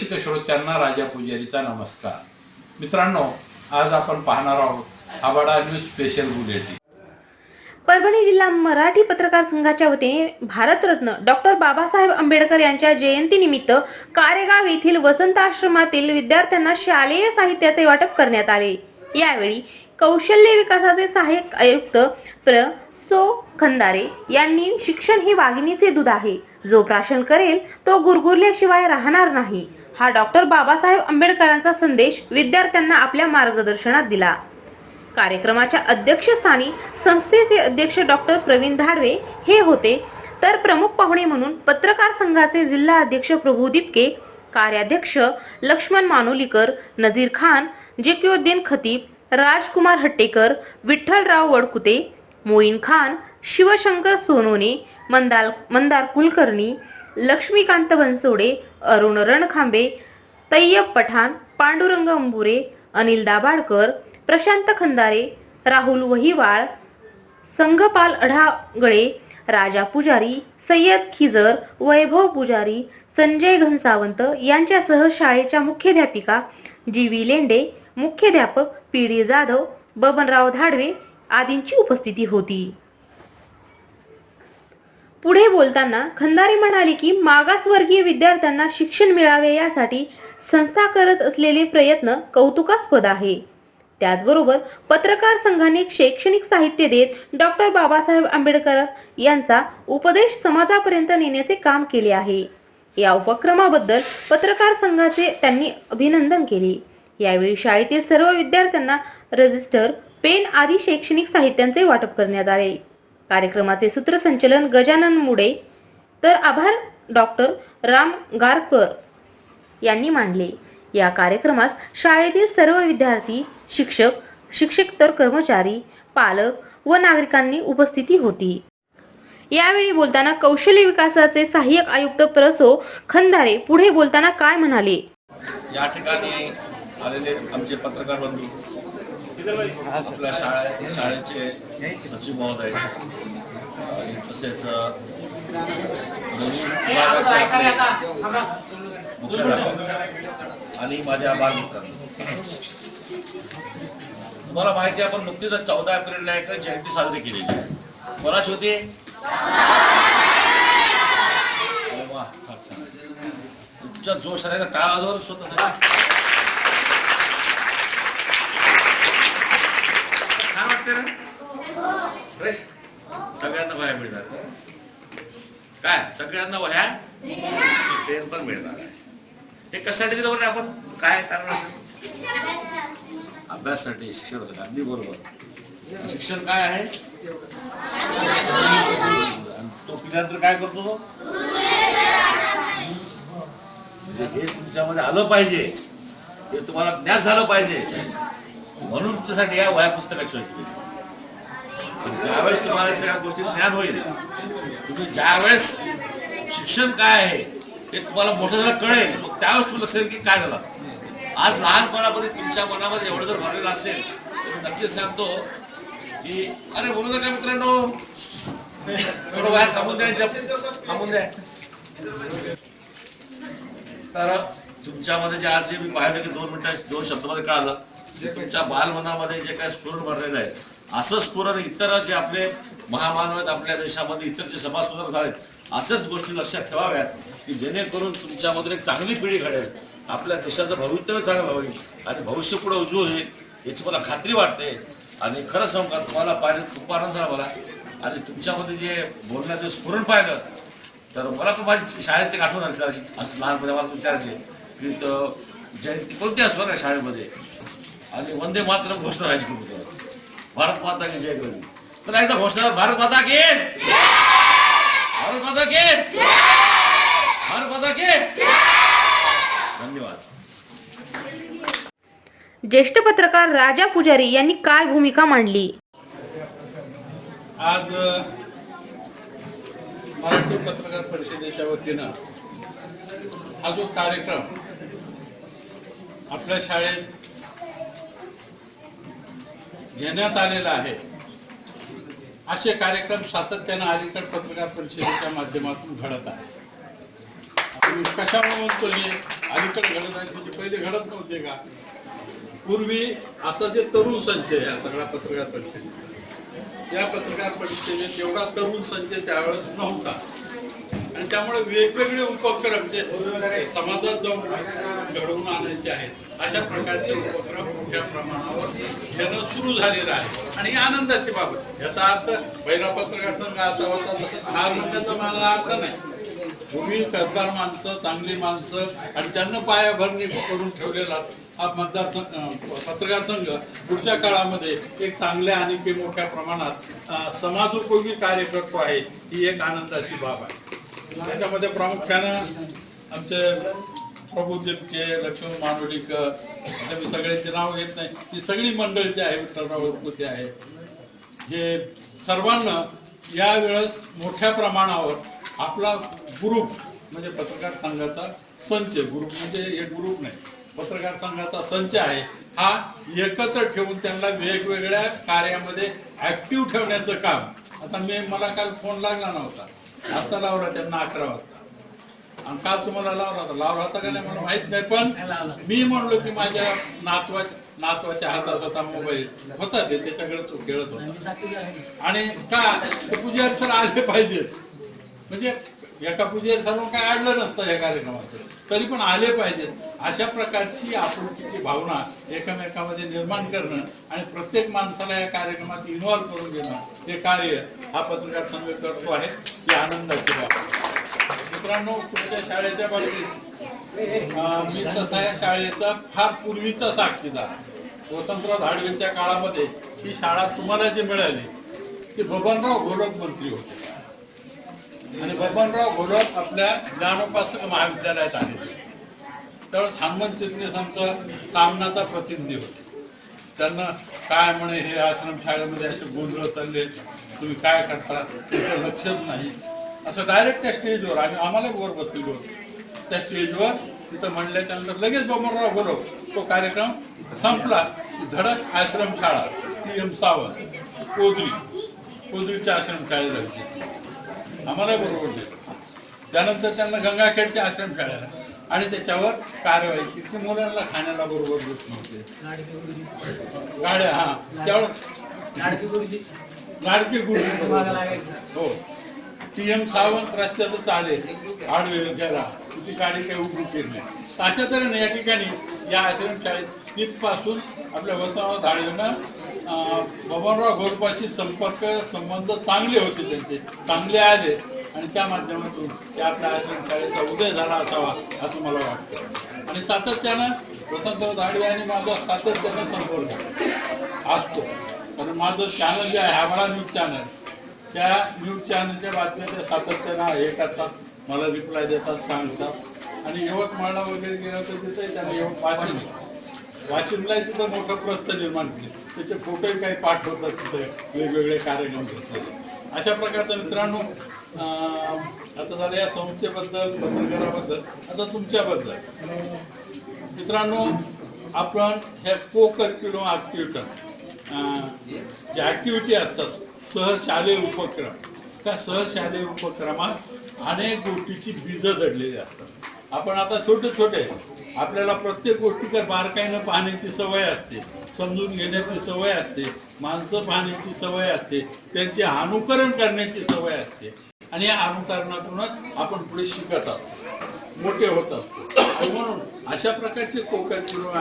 रसिक श्रोत्यांना राजा पुजारीचा नमस्कार. मित्रांनो आज आपण पाहणार आहोत Abada news special bulletin Parbhani जिल्हा मराठी पत्रकार संघाच्या वतीने भारतरत्न डॉक्टर बाबासाहेब आंबेडकर यांच्या जयंतीनिमित्त कारेगाव येथील वसंत आश्रमातील विद्यार्थ्यांना शालेय साहित्याचे वाटप करण्यात आले. यावेळी कौशल्य विकासाचे सहाय्यक आयुक्त प्र. सो. खंदारे यांनी शिक्षण ही वाघिणीचे दूध आहे. जो प्राशन करेल तो गुरगुरल्याशिवाय राहणार नाही. हा डॉक्टर बाबासाहेब आंबेडकरांचा संदेश विद्यार्थ्यांना आपल्या मार्गदर्शनात दिला. कार्यक्रमाच्या अध्यक्षस्थानी संस्थेचे अध्यक्ष डॉक्टर प्रवीण धाडवे हे होते. तर प्रमुख पाहुणे म्हणून पत्रकार संघाचे जिल्हा अध्यक्ष प्रभू दिपके कार्याध्यक्ष लक्ष्मण मानोलीकर नजीर खान जेकिउद्दीन खतीब राजकुमार हट्टेकर विठ्ठलराव वडकुते मोईन खान शिवशंकर सोनोने मंदाल मंदार कुलकर्णी लक्ष्मीकांत बनसोडे अरुण रणखांबे तय्यब पठाण पांडुरंग अंबुरे अनिल दाभाडकर प्रशांत खंदारे राहुल वहिवाळ संघपाल अढागळे राजा पुजारी सय्यद खिजर वैभव पुजारी संजय घनसावंत यांच्यासह शाळेच्या मुख्याध्यापिका जी व्ही लेंडे मुख्याध्यापक पी डी जाधव बबनराव धाडवे आदींची उपस्थिती होती. पुढे बोलताना खंदारे म्हणाले की मागासवर्गीय विद्यार्थ्यांना शिक्षण मिळावे यासाठी संस्था करत असलेले प्रयत्न कौतुकास्पद आहे. त्याचबरोबर पत्रकार संघाने शैक्षणिक साहित्य देत डॉक्टर बाबासाहेब आंबेडकर यांचा उपदेश समाजापर्यंत नेण्याचे काम केले आहे. या उपक्रमाबद्दल पत्रकार संघाचे त्यांनी अभिनंदन केले. यावेळी शाळेतील सर्व विद्यार्थ्यांना रजिस्टर पेन आदी शैक्षणिक साहित्यांचे वाटप करण्यात आले. कार्यक्रमाचे सूत्रसंचलन गजानन मुडे. तर आभार डॉक्टर राम गारकर यांनी मांडले या कार्यक्रमास शाळेतील सर्व विद्यार्थी शिक्षक शिक्षकतर कर्मचारी पालक व नागरिकांनी उपस्थिती होती. यावेळी बोलताना कौशल्य विकासाचे सहाय्यक आयुक्त प्रसो खंदारे पुढे बोलताना काय म्हणाले? या ठिकाणी आलेले आमचे पत्रकार बंधू आपल्या शाळा शाळेचे सचिव महोदय तसेच आणि माझ्या बालमित्रांनो तुम्हाला माहिती आहे आपण नुकतीच चौदा एप्रिलला एक जयंती साजरी केलेली आहे कोणाची होती तुमच्या जोश आहे टाळा वाजवूनच होतं ना छान वाटते ना सगळ्यांना वह्या मिळणार. काय? सगळ्यांना वह्या? पेन पण मिळणार. आहे हे कशासाठी दिलं बरं आपण? काय कारण असेल अभ्यासासाठी शिक्षणासाठी अगदी बरोबर. शिक्षण काय आहे? तो पिल्यानंतर काय करतो तो? म्हणजे हे तुमच्यामध्ये आलं पाहिजे. हे तुम्हाला ज्ञान झालं पाहिजे. म्हणून तुमच्यासाठी या वया पुस्तकाची ज्यावेळेस तुम्हाला सगळ्या गोष्टी ज्ञान होईल तुम्ही ज्यावेळेस शिक्षण काय आहे ते तुम्हाला मोठं झालं कळेल. मग त्यावेळेस तुम्ही लक्षात येईल की काय झालं. आज लहानपणामध्ये तुमच्या मनामध्ये एवढं जर भरलेलं असेल तर नक्कीच सांगतो की अरे बोलू नका मित्रांनो. थोडं बाहेर थांबून द्या थांबून द्या. तर तुमच्यामध्ये जे आज जे मी पाहिलं की दोन मिनिटात दोन शब्दामध्ये कळालं ते तुमच्या बालमनामध्ये जे काय स्फुरण भरलेलं आहे असं स्फुरण इतर जे आपले महामानव आहेत आपल्या देशामध्ये इतर जे सभा आहेत असंच गोष्टी लक्षात ठेवाव्यात की जेणेकरून तुमच्यामधून एक चांगली पिढी घडेल. आपल्या देशाचं भवितव्य चांगलं होईल आणि भविष्य पुढे उज्ज्वल होईल याची मला खात्री वाटते. आणि खरं सांगू का तुम्हाला पाहिजे खूप आनंद झाला मला. आणि तुमच्यामध्ये जे बोलण्याचं स्फुरण पाहिलं तर मला पण माझी शाळेत एक आठवण आली अशी असं लहानपणी मला विचारायचे की जयंती कोणती असणार ना शाळेमध्ये? आणि वंदे मात्र घोषणा राहायची खूप भारत माता की जय करी। तर एकदा घोषणा भारत माता की भारत माता की भारत माता की धन्यवाद। ज्येष्ठ पत्रकार राजा पुजारी यांनी काय भूमिका मांडली? आज मराठी पत्रकार परिषदेच्या वतीनं हा जो कार्यक्रम आपल्या शाळेत घेण्यात आलेला आहे. असे कार्यक्रम सातत्यानं अलीकड पत्रकार परिषदेच्या माध्यमातून घडत आहे कशामुळे म्हणतो हे? अलीकडे घडत आहे म्हणजे पहिले घडत नव्हते का? पूर्वी असं जे तरुण संच आहे या सगळ्या पत्रकार परिषदेत या पत्रकार परिषदेत तेवढा तरुण संच त्यावेळेस नव्हता. आणि त्यामुळे वेगवेगळे उपक्रम जे समाजात जाऊन घडवून आणायचे आहेत. अशा प्रकारचे उपक्रम मोठ्या प्रमाणावर घेणं सुरू झालेलं आहे. आणि आनंदाची बाबत याचा अर्थ पहिला पत्रकार संघ असा होता हार म्हणण्याचा माझा अर्थ नाही. तुम्ही सरकार माणसं चांगली माणसं आणि त्यांना पायाभरणी करून ठेवलेला हा मतदार पत्रकार संघ पुढच्या काळामध्ये एक चांगल्या आणि की मोठ्या प्रमाणात समाजोपयोगी कार्य करतो आहे ही एक आनंदाची बाब आहे. त्याच्यामध्ये प्रामुख्यानं आमचे प्रभू दिपके लक्ष्मण मानवडीकर आता मी सगळ्यांचे नाव घेत नाही. ही सगळी मंडळी जी आहे विठ्ठलराव उरकुते आहे. हे सर्वांना यावेळेस मोठ्या प्रमाणावर आपला ग्रुप म्हणजे पत्रकार संघाचा संच ग्रुप म्हणजे एक ग्रुप नाही. पत्रकार संघाचा संच आहे. हा एकत्र ठेवून त्यांना वेगवेगळ्या कार्यामध्ये ऍक्टिव्ह ठेवण्याचं काम. आता मी मला काल फोन लागला नव्हता. आता लावला त्यांना अकरा वाजता. आणि काल तुम्हाला लावला होता. लावला होता का नाही मला माहीत नाही पण मी म्हणलो की माझ्या नातवा नातवाच्या हातात होता मोबाईल. होता ते त्याच्याकडे तो खेळत होता. आणि का ते पुजारी सर आले पाहिजेत म्हणजे एका पुजारी सर काय आडलं नसतं या कार्यक्रमाचं. तरी पण आले पाहिजेत अशा प्रकारची आपुलकीची भावना एकमेकामध्ये निर्माण करणं आणि प्रत्येक माणसाला या कार्यक्रमात इन्व्हॉल्व्ह करून घेणं हे कार्य हा पत्रकार संघ करतो आहे. ही आनंदाची बाब आहे. मित्रांनो तुमच्या शाळेच्या बाबतीत मी तसा या शाळेचा फार पूर्वीचा साक्षीदार स्वतंत्र वसंतराव काळामध्ये ही शाळा तुम्हाला जी मिळाली ती बबनराव घोडक मंत्री होते. आणि बबनराव घोलक आपल्या ज्ञानोपासक महाविद्यालयात आले. त्यावेळेस हनुमंत चिटणीस आमचा सामनाचा प्रतिनिधी होते. त्यांना काय म्हणे हे आश्रम शाळेमध्ये असे गोंधळ चालले तुम्ही काय करता? तुमचं लक्षच नाही. असं डायरेक्ट त्या स्टेजवर आम्ही आम्हाला वर बसलेलो होतो. त्या स्टेजवर तिथं म्हणल्याच्या नंतर लगेच बबनराव बोलव तो कार्यक्रम संपला. धडक आश्रम शाळा टी एम सावंत कोदरी कोदरीच्या आश्रम शाळेला होती आम्हाला बरोबर दिलं. त्यानंतर त्यांना गंगाखेडच्या आश्रम शाळेला आणि त्याच्यावर कारवाई की मुलांना खाण्याला बरोबर देत नव्हते. गाड्या हा. त्यावेळेस लाडकी गुरुजी. हो. टी एम सावंत रस्त्याचं चालेल आडवे घ्यायला. तिची गाडी काही उभी केली नाही. अशा तऱ्हेने या ठिकाणी या आश्रम शाळेत तिथपासून आपल्या वसंतराव धाडेनं बबनराव घोरपाशी संपर्क संबंध चांगले होते त्यांचे. चांगले आले आणि त्या माध्यमातून त्या आपल्या आश्रम शाळेचा उदय झाला असावा असं मला वाटतं. आणि सातत्यानं वसंतराव धाडवे आणि माझा सातत्यानं संपर्क असतो. कारण माझं चॅनल जे आहे आम्हाला न्यूज चॅनल त्या न्यूज चॅनलच्या बातम्या त्या सातत्यानं हे करतात मला रिप्लाय देतात सांगतात. आणि यवतमाळला वगैरे गेलं तर तिथे त्यांना यवत वाशिम वाशिमला तिथं मोठं प्रस्थ निर्माण केले. त्याचे फोटोही काही पाठवतात तिथे वेगवेगळे कार्यक्रम घेतलेले अशा प्रकारचं मित्रांनो आता झालं या संस्थेबद्दल पत्रकाराबद्दल आता तुमच्याबद्दल. मित्रांनो आपण ह्या को करिक्युलम ॲक्टिव्हिटी ज्या ॲक्टिव्हिटी असतात सहशालेय उपक्रम. त्या सहशालेय उपक्रमात अनेक गोष्टीची बीजं दडलेली असतात. आपण आता छोटे छोटे आपल्याला प्रत्येक गोष्टीकडे बारकाईनं पाहण्याची सवय असते समजून घेण्याची सवय असते माणसं पाहण्याची सवय असते त्यांचे अनुकरण करण्याची सवय असते. आणि या अनुकरणातूनच आपण पुढे शिकत असतो मोठे होत असतो. म्हणून अशा प्रकारचे कोकण किंवा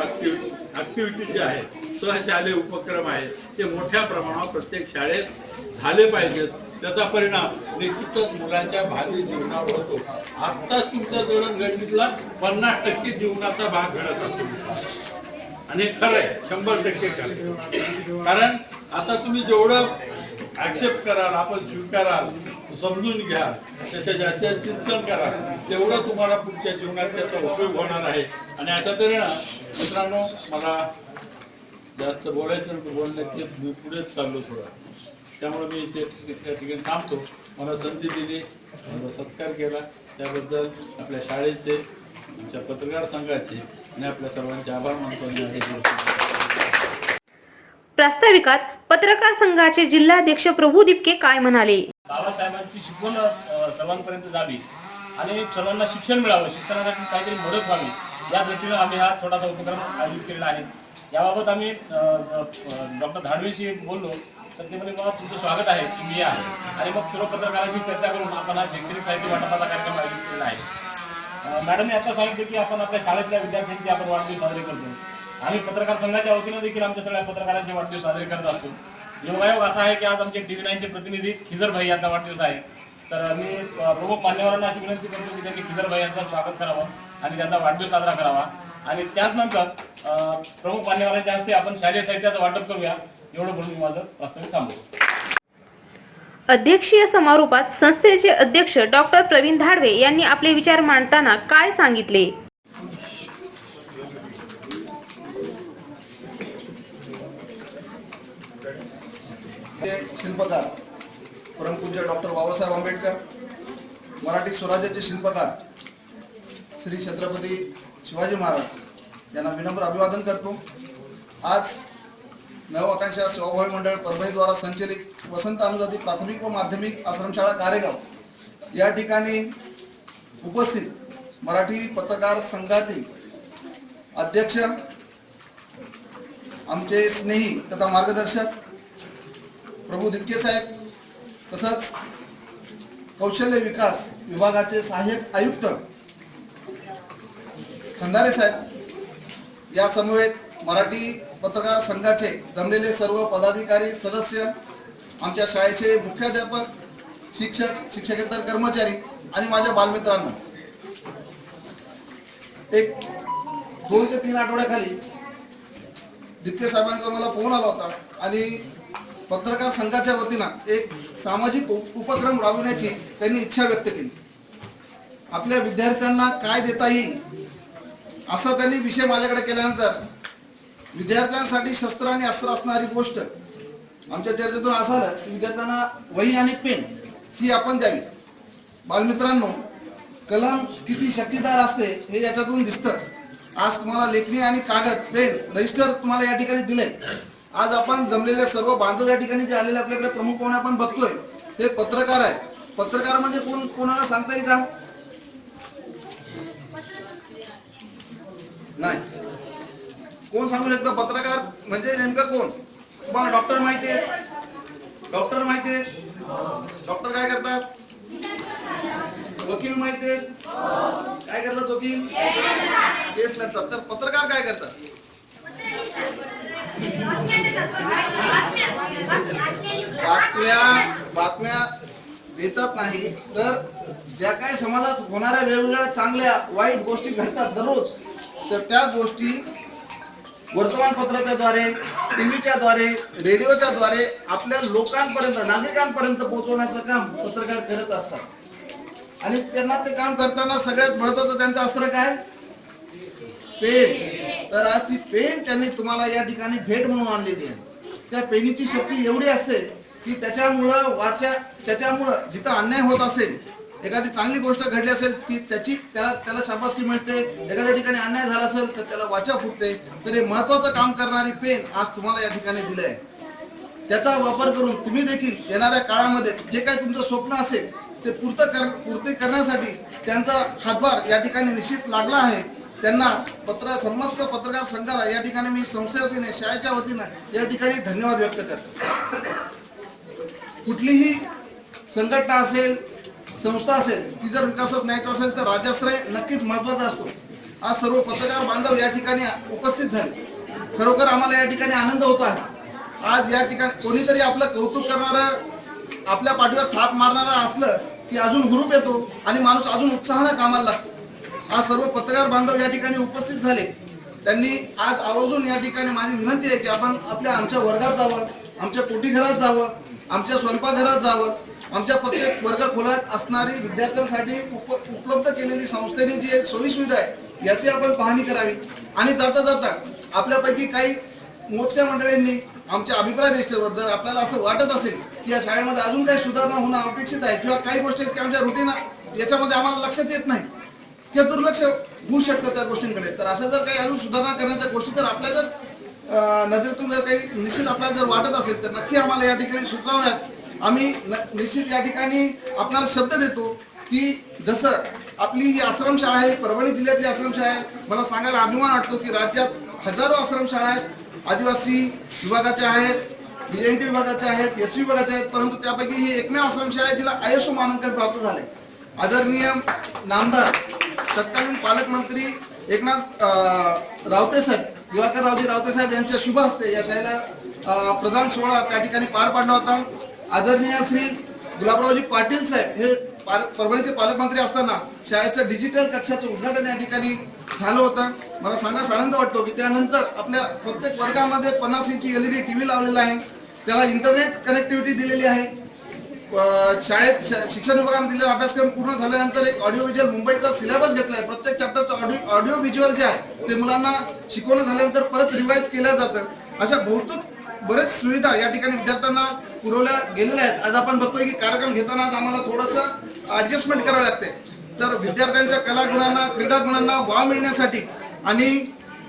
ऍक्टिव्हिटी जे आहेत सहशालेय उपक्रम आहेत ते मोठ्या प्रमाणावर प्रत्येक शाळेत झाले पाहिजेत. त्याचा परिणाम निश्चितच मुलांच्या भावी जीवनावर होतो. आत्ताच तुमच्या जडणघडणीतला पन्नास टक्के जीवनाचा भाग घडत असतो. आणि खरं आहे शंभर टक्के खरं कारण आता तुम्ही जेवढं ऍक्सेप्ट कराल आपण स्वीकाराल समजून घ्या त्याच्या जास्त चिंतन करा तेवढं तुम्हाला पुढच्या जीवनात त्याचा उपयोग होणार आहे. आणि अशा तऱ्हेनं मित्रांनो मला जास्त बोलायचं बोलण्याचे मी पुढेच चाललो थोडं. त्यामुळे मी इथे त्या ठिकाणी थांबतो. मला संधी दिली मला सत्कार केला. त्याबद्दल आपल्या शाळेचे आमच्या पत्रकार संघाचे आणि आपल्या सर्वांचे आभार मानतो प्रास्ताविकात पत्रकार संघाचे जिल्हाध्यक्ष प्रभू दिपके काय म्हणाले? बाबासाहेबांची शिकवण सर्वांपर्यंत जावी आणि सर्वांना शिक्षण मिळावं. शिक्षणासाठी काहीतरी मदत व्हावी. या दृष्टीनं आम्ही हा छोटासा उपक्रम आयोजित केलेला आहे. याबाबत आम्ही डॉक्टर धाडवेशी बोललो तर ते म्हणे बाबा तुमचं स्वागत आहे तुम्ही या. आणि मग सर्व पत्रकारांशी चर्चा करून आपण हा शैक्षणिक साहित्य वाटपाचा कार्यक्रम आयोजित केलेला आहे. मॅडमने आता सांगितलं की आपण आपल्या शाळेतल्या विद्यार्थ्यांची आपण वाढदिवस साजरे करतो. आम्ही पत्रकार संघाच्या वतीनं देखील आमच्या सगळ्या पत्रकारांचे वाढदिवस साजरे करत असतो. योगायोग असा आहे की आज आमचे टीव्ही नाईनचे प्रतिनिधी खिजर भाई यांचा वाढदिवस आहे. तर मी प्रमुख मान्यवरांना अशी विनंती करतो की त्यांनी खिजर भाई यांचं स्वागत करावं आणि त्यांचा वाढदिवस साजरा करावा. आणि त्याचनंतर प्रमुख मान्यवरांच्या हस्ते आपण शालेय साहित्याचं वाटप करूया. एवढं बोलून मी माझं प्रास्ताविक थांबवतो. अध्यक्षीय समारोपात संस्थेचे अध्यक्ष डॉक्टर प्रवीण धाडवे यांनी आपले विचार मांडताना काय सांगितले? ते शिल्पकार परमपूज्य डॉक्टर बाबासाहेब आंबेडकर मराठी स्वराज्याचे शिल्पकार श्री छत्रपती शिवाजी महाराज यांना विनम्र अभिवादन करतो. आज नवआकांक्षा सेवाभावी मंडळ परभणीद्वारा संचलित वसंत अनुजाती प्राथमिक व माध्यमिक आश्रमशाळा कारेगाव या ठिकाणी उपस्थित मराठी पत्रकार संघातील अध्यक्ष आमचे स्नेही तथा मार्गदर्शक प्रभू दिपके साहेब तसंच कौशल्य विकास विभागाचे सहाय्यक आयुक्त खंदारे साहेब या समवेत मराठी पत्रकार संघाचे जमलेले सर्व पदाधिकारी सदस्य आमच्या शाळेचे मुख्याध्यापक शिक्षक शिक्षकेतर कर्मचारी आणि माझ्या बालमित्रांनो एक दोन ते तीन आठवड्याखाली दिपके साहेबांचा मला फोन आला होता आणि पत्रकार संघाच्या वतीनं एक सामाजिक उप- उपक्रम राबविण्याची त्यांनी इच्छा व्यक्त केली. आपल्या विद्यार्थ्यांना काय देता येईल असा त्यांनी विषय माझ्याकडे केल्यानंतर विद्यार्थ्यांसाठी शस्त्र आणि अस्त्र असणारी गोष्ट आमच्या चर्चेतून असं आलं की विद्यार्थ्यांना वही आणि पेन ही आपण द्यावी. बालमित्रांनो कलम किती शक्तीदार असते हे याच्यातून दिसतं. आज तुम्हाला लेखणी आणि कागद पेन रजिस्टर तुम्हाला या ठिकाणी दिले आज आपण जमलेले सर्व बांधव या ठिकाणी जे आलेले आपल्याकडे प्रमुख पाहुणे आपण बघतोय ते पत्रकार आहेत. पत्रकार म्हणजे कोण कोणाला सांगता येईल का नाही. कोण सांगू शकतं? पत्रकार म्हणजे नेमकं कोण? तुम्हाला डॉक्टर माहिती आहे. डॉक्टर माहिती डॉक्टर काय करतात? वकील माहिती काय करतात वकील? केस लढतात. तर पत्रकार काय करतात? बातम्या बातम्या देतात नाही. तर ज्या काही समाजात होणाऱ्या वेगवेगळ्या चांगल्या वाईट गोष्टी घडतात दररोज तर त्या गोष्टी वर्तमानपत्राच्या द्वारे टीव्हीच्या द्वारे रेडिओच्या द्वारे आपल्या लोकांपर्यंत नागरिकांपर्यंत पोहोचवण्याचं काम पत्रकार करत असतात. आणि त्यांना ते काम करताना सगळ्यात महत्वाचं त्यांचं अस्त्र काय? पेन. तर आज ती पेन त्यांनी तुम्हाला या ठिकाणी भेट म्हणून आणलेली आहे त्या पेनीची शक्ती एवढी असते की त्याच्यामुळं वाचा त्याच्यामुळं जिथं अन्याय होत असेल एखादी चांगली गोष्ट घडली असेल ती त्याची त्याला त्याला शाबासकी मिळते एखाद्या ठिकाणी अन्याय झाला असेल तर त्याला वाचा फुटते. तर हे महत्वाचं काम करणारी पेन आज तुम्हाला या ठिकाणी दिलं आहे त्याचा वापर करून तुम्ही देखील येणाऱ्या काळामध्ये जे काही तुमचं स्वप्न असेल ते पूर्त कर पूर्ती करण्यासाठी त्यांचा हातभार या ठिकाणी निश्चित लागला आहे. त्यांना पत्र समस्त पत्रकार संघाला या ठिकाणी मी संस्थे वतीने शाळेच्या वतीनं या ठिकाणी धन्यवाद व्यक्त करतो. कुठलीही संघटना असेल संस्था असेल ती जर विकासास न्यायचा असेल तर राजाश्रय नक्कीच महत्त्वाचा असतो. आज सर्व पत्रकार बांधव या ठिकाणी उपस्थित झाले. खरोखर आम्हाला या ठिकाणी आनंद होत आहे. आज या ठिकाणी कोणीतरी आपलं कौतुक करणारं आपल्या पाठीवर थाप मारणारा असलं की अजून हुरूप येतो आणि माणूस अजून उत्साहानं कामाला लागतो. आज सर्व पत्रकार बांधव या ठिकाणी उपस्थित झाले. त्यांनी आज आवर्जून या ठिकाणी माझी विनंती आहे की आपण आपल्या आमच्या वर्गात जावं आमच्या कोठीघरात जावं आमच्या स्वयंपाकघरात जावं. आमच्या प्रत्येक वर्ग असणारी विद्यार्थ्यांसाठी उप उपलब्ध केलेली संस्थेने जी सोयी सुविधा आहे याची आपण पाहणी करावी. आणि जाता जाता आपल्यापैकी काही मोजक्या मंडळींनी आमच्या अभिप्राय रजिस्टरवर जर आपल्याला असं वाटत असेल की या शाळेमध्ये अजून काही सुधारणा होणं अपेक्षित आहे किंवा काही गोष्टी आहेत की आमच्या रुटीन याच्यामध्ये आम्हाला लक्षात येत नाही किंवा दुर्लक्ष होऊ शकतं त्या गोष्टींकडे. तर असं जर काही अजून सुधारणा करण्याच्या गोष्टी जर आपल्या जर नजरेतून जर काही निश्चित आपल्याला जर वाटत असेल तर नक्की आम्हाला या ठिकाणी सुचाव्यात आम्ही न- निश्चित या ठिकाणी आपल्याला शब्द देतो की जसं आपली ही आश्रमशाळा आहे परभणी जिल्ह्यातली आश्रमशाळा आहे मला सांगायला अभिमान वाटतो की राज्यात हजारो आश्रमशाळा आहेत आदिवासी विभागाच्या आहेत सी एन टी विभागाच्या आहेत एस विभागाच्या आहेत परंतु त्यापैकी ही एकमेव आश्रमशाळा आहे जिला आयएसओ मानांकन प्राप्त झाले. आदरणीय नामदार तत्कालीन पालकमंत्री एकनाथ रावते साहेब दिवाकर रावजी रावते साहेब यांच्या शुभ हस्ते या शाळेला प्रधान सोहळा त्या ठिकाणी पार पाडला होता. आदरणीय श्री गुलाबरावजी पाटील साहेब हे परभणीचे पालकमंत्री असताना शाळेचं डिजिटल कक्षाचं उद्घाटन या ठिकाणी झालं होतं. मला सांगायचा आनंद वाटतो की त्यानंतर आपल्या प्रत्येक वर्गामध्ये पन्नास इंची एलईडी टीव्ही लावलेला आहे. त्याला इंटरनेट कनेक्टिव्हिटी दिलेली आहे. शाळेत श- शिक्षण विभागाने दिलेला अभ्यासक्रम पूर्ण झाल्यानंतर एक ऑडिओ व्हिज्युअल मुंबईचा सिलेबस घेतला आहे प्रत्येक चॅप्टरचं ऑडिओ ऑडिओ व्हिज्युअल जे आहे ते मुलांना शिकवणं झाल्यानंतर परत रिवाईज केलं जातं. अशा भौतिक बरेच सुविधा या ठिकाणी विद्यार्थ्यांना पुरवल्या गेलेल्या आहेत. आज आपण बघतोय की कार्यक्रम घेताना आज आम्हाला थोडंसं ऍडजस्टमेंट करावं लागते. तर विद्यार्थ्यांच्या कलागुणांना क्रीडा गुणांना वाव मिळण्यासाठी आणि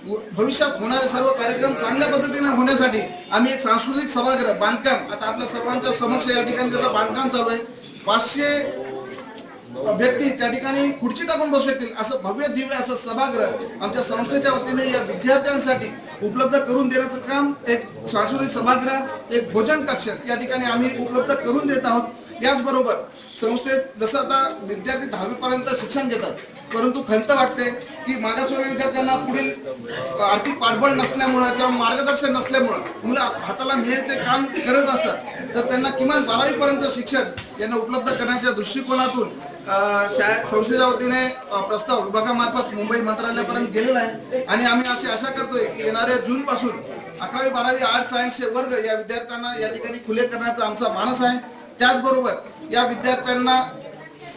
व- भविष्यात होणारे सर्व कार्यक्रम चांगल्या पद्धतीने होण्यासाठी आम्ही एक सांस्कृतिक सभागृह बांधकाम आता आपल्या सर्वांच्या समक्ष या ठिकाणी त्याचं बांधकाम चालू आहे पाचशे व्यक्ती त्या ठिकाणी खुर्ची टाकून बसू शकतील. असं भव्य दिव्य असं सभागृह आमच्या संस्थेच्या वतीने या विद्यार्थ्यांसाठी उपलब्ध करून देण्याचं काम एक सांस्कृतिक सभागृह एक भोजन कक्ष या ठिकाणी आम्ही उपलब्ध करून देत आहोत. याचबरोबर संस्थेत जसं आता विद्यार्थी दहावीपर्यंत शिक्षण घेतात परंतु खंत वाटते की मागासवर्ग विद्यार्थ्यांना पुढील आर्थिक पाठबळ नसल्यामुळं किंवा मार्गदर्शन नसल्यामुळं मुलं हाताला मिळेल ते काम करत असतात. तर त्यांना किमान बारावीपर्यंत शिक्षण यांना उपलब्ध करण्याच्या दृष्टिकोनातून संस्थेच्या वतीने प्रस्ताव विभागामार्फत मुंबई मंत्रालयापर्यंत गेलेला आहे. आणि आम्ही अशी आशा करतोय की येणाऱ्या जून पासून अकरावी बारावी आर्ट सायन्सचे वर्ग या विद्यार्थ्यांना या ठिकाणी खुले करण्याचा आमचा मानस आहे. त्याचबरोबर या विद्यार्थ्यांना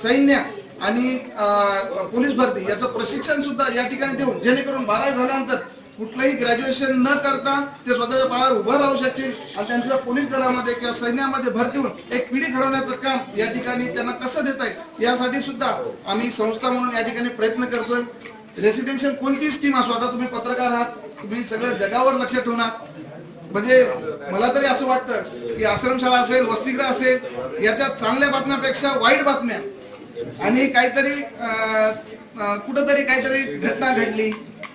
सैन्य आणि पोलीस भरती याचं प्रशिक्षण सुद्धा या ठिकाणी देऊन जेणेकरून बारावी झाल्यानंतर कुठलंही ग्रॅज्युएशन न करता ते स्वतःच्या पायावर उभं राहू शकतील आणि त्यांचं पोलीस दलामध्ये किंवा सैन्यामध्ये भरती होऊन एक पिढी घडवण्याचं काम या ठिकाणी त्यांना कसं देता येईल यासाठी सुद्धा आम्ही संस्था म्हणून या ठिकाणी प्रयत्न करतोय. रेसिडेन्शियल कोणती स्कीम असो आता तुम्ही पत्रकार आहात तुम्ही सगळ्या जगावर लक्ष ठेवणार म्हणजे मला तरी असं वाटतं की आश्रमशाळा असेल वसतिगृह असेल याच्यात चांगल्या बातम्यापेक्षा वाईट बातम्या. आणि काहीतरी कुठंतरी काहीतरी घटना घडली.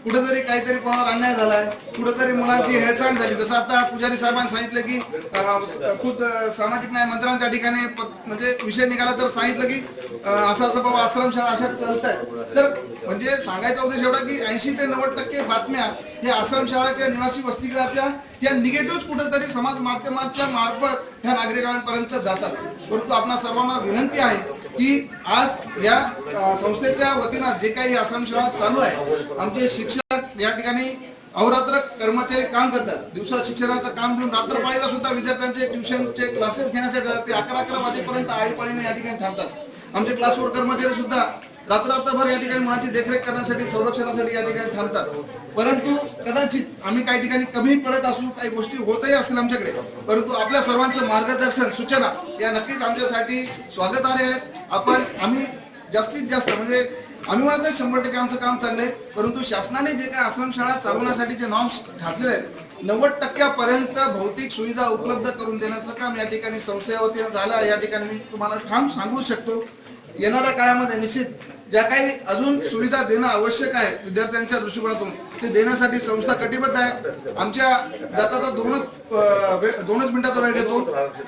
कुठेतरी काहीतरी कोणावर अन्याय झालाय कुठंतरी मुलांची हेळसांड झाली. जसं आता पुजारी साहेबांनी सांगितलं की खुद सामाजिक न्याय मंत्र्यांनी त्या ठिकाणी म्हणजे विषय निघाला तर सांगितलं की असं असं बाबा आश्रमशाळा अशा चालत आहेत तर म्हणजे सांगायचा उद्देश एवढा की ऐंशी ते नव्वद टक्के बातम्या हे आश्रमशाळा किंवा निवासी वसतिगृहाच्या या निगेटिव्ह कुठेतरी समाज माध्यमांच्या मार्फत ह्या नागरिकांपर्यंत जातात. परंतु आपणा सर्वांना विनंती आहे की आज या संस्थेच्या वतीनं जे काही आश्रमशाळा चालू आहे आमचे शिक्षक या ठिकाणी अहोरात्र कर्मचारी काम करतात. दिवसा शिक्षणाचं काम देऊन रात्रपाळीला सुद्धा विद्यार्थ्यांचे ट्युशनचे क्लासेस घेण्यासाठी ते अकरा अकरा वाजेपर्यंत आळीपाळीने या ठिकाणी थांबतात. आमचे क्लासवर कर्मचारी सुद्धा रात्र रात्रभर या ठिकाणी मुलांची देखरेख करण्यासाठी संरक्षणासाठी या ठिकाणी थांबतात. परंतु कदाचित आम्ही काही ठिकाणी कमी पडत असू काही गोष्टी होतही असतील आमच्याकडे. परंतु आपल्या सर्वांचं मार्गदर्शन सूचना या नक्कीच आमच्यासाठी स्वागतार्ह आहेत. आपण आम्ही जास्तीत जास्त म्हणजे आम्ही म्हणत आहे शंभर टक्के आमचं काम चांगलं आहे परंतु शासनाने जे काही आश्रमशाळा चालवण्यासाठी जे नॉर्म्स घातलेले आहेत नव्वद टक्क्यापर्यंत भौतिक सुविधा उपलब्ध करून देण्याचं काम या ठिकाणी संस्थेच्या वतीनं झालं या ठिकाणी मी तुम्हाला ठाम सांगू शकतो येणाऱ्या काळामध्ये निश्चित ज्या काही अजून सुविधा देणं आवश्यक आहे विद्यार्थ्यांच्या दृष्टिकोनातून ते देण्यासाठी संस्था कटिबद्ध आहे. आमच्या जाता दोनच दोनच मिनिटाचा वेळ घेतो.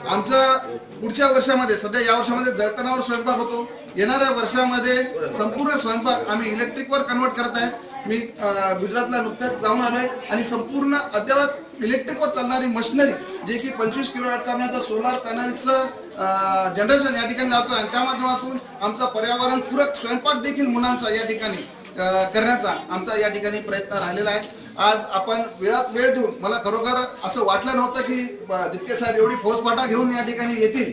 आमचं पुढच्या वर्षामध्ये सध्या या वर्षामध्ये जळतणावर स्वयंपाक होतो. येणाऱ्या वर्षामध्ये संपूर्ण स्वयंपाक आम्ही इलेक्ट्रिकवर कन्वर्ट करत आहे. मी गुजरातला नुकत्याच जाऊन आलोय आणि संपूर्ण अद्ययावत इलेक्ट्रिकवर चालणारी मशिनरी जे की पंचवीस किलो वॅटचं आम्ही सोलार पॅनलचं जनरेशन या ठिकाणी लावतो आणि त्या माध्यमातून आमचा पर्यावरण पूरक स्वयंपाक देखील मुलांचा या ठिकाणी करण्याचा आमचा या ठिकाणी प्रयत्न राहिलेला आहे. आज आपण वेळात वेळ देऊन मला खरोखर असं वाटलं नव्हतं की दिपके साहेब एवढी फौजफाटा घेऊन या ठिकाणी येतील.